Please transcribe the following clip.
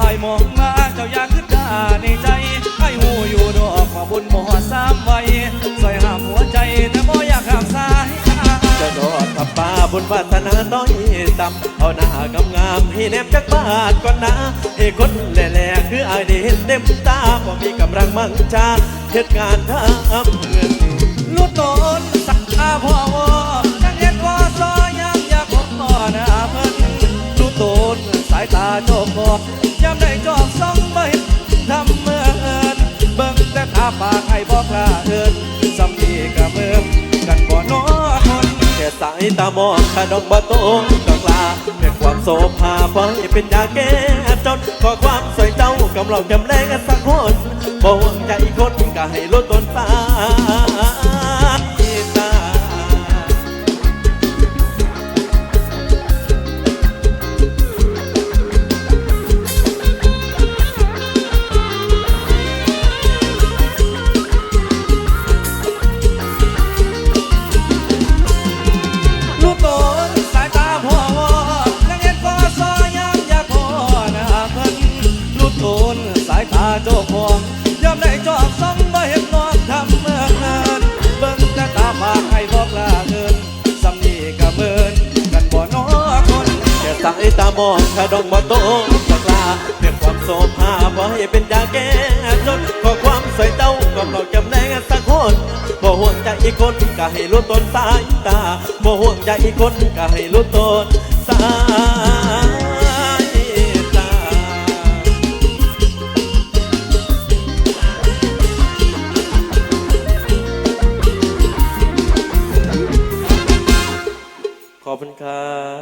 บ่ามองมาเจ้าอยากขึ้นดาในใจไอ้หูอยู่ดอกขาบนหมอสามไว้ใส่ห้ามหัวใจแต่บ่อยากห้ามสายจะดอกกับป่าบนวัฒนาน้อยต่ำเอาหน้ากำงามให้แนบจักบาทก่อนนะไอ้คนแหล่ๆคือไอ้เด่นเต็มตาบ่มีกำลังมั่งชาเหตุการณ์ทำเงิน โจกบยามได้จอกสองบ่เห็นทำเมินเบิ่งแต่ทาปากให้บอกลาเอินสำนีกะเมิมกันบ่นอคนแค่สายตามองขนมบะโตงกลาแค่ความโสภาพอให้เป็นยาแก้จนขอความสวยเจ้ากำลังจำแรงสักคนบ่หวงใจคนก็ให้ลดต้นสาาโจกบยามได้จอกส่องบ่เห็นน้องทำเมินเบิ่งแต่ตาปากให้บอกลาเอินสำนีกะเมินกันบ่น้อคนแค่สายตามองขนมบะโตงดอกลาแค่ความโสภาพอให้เป็นยาแก้จนขอความสวยเจ้ากำลังจำแรงสักคนบ่ห่วงใจอีกคนก็ให้ลดต้นสายตาบ่ห่วงใจอีกคนก็ให้ลดต้นสาย ขอบคุณครับ